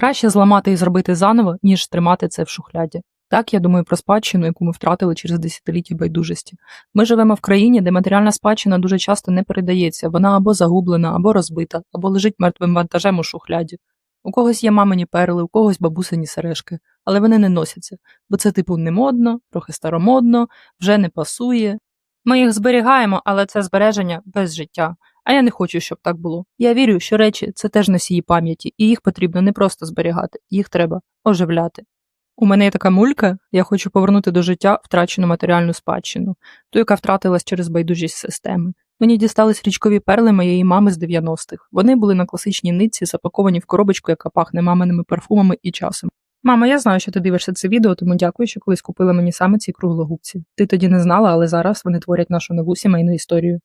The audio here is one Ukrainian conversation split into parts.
Краще зламати і зробити заново, ніж тримати це в шухляді. Так я думаю про спадщину, яку ми втратили через десятиліття байдужості. Ми живемо в країні, де матеріальна спадщина дуже часто не передається, вона або загублена, або розбита, або лежить мертвим вантажем у шухляді. У когось є мамині перли, у когось бабусині сережки, але вони не носяться, бо це типу не модно, трохи старомодно, вже не пасує. Ми їх зберігаємо, але це збереження без життя. А я не хочу, щоб так було. Я вірю, що речі це теж носії пам'яті, і їх потрібно не просто зберігати, їх треба оживляти. У мене є така мулька, я хочу повернути до життя втрачену матеріальну спадщину, ту, яка втратилась через байдужість системи. Мені дістались річкові перли моєї мами з 90-х. Вони були на класичній нитці, запаковані в коробочку, яка пахне маминими парфумами і часом. Мама, я знаю, що ти дивишся це відео, тому дякую, що колись купила мені саме ці круглогубці. Ти тоді не знала, але зараз вони творять нашу нову сімейну історію.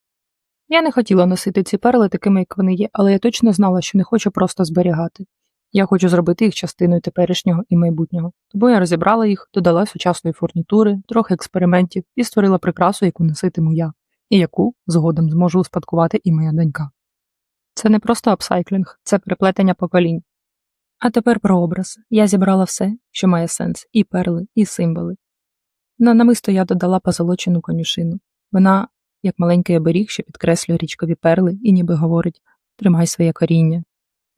Я не хотіла носити ці перли такими, як вони є, але я точно знала, що не хочу просто зберігати. Я хочу зробити їх частиною теперішнього і майбутнього. Тому я розібрала їх, додала сучасної фурнітури, трохи експериментів і створила прикрасу, яку носитиму я, і яку згодом зможу успадкувати і моя донька. Це не просто апсайклінг, це переплетення поколінь. А тепер про образ. Я зібрала все, що має сенс, і перли, і символи. На намисто я додала позолочену конюшину. Вона, як маленький оберіг, що підкреслює річкові перли і ніби говорить тримай своє коріння.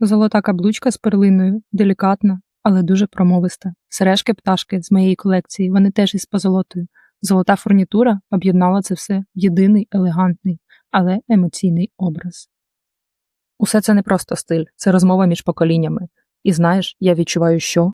Золота каблучка з перлиною, делікатна, але дуже промовиста. Сережки пташки з моєї колекції, вони теж із позолотою. Золота фурнітура об'єднала це все в єдиний елегантний, але емоційний образ. Усе це не просто стиль, це розмова між поколіннями. І знаєш, я відчуваю, що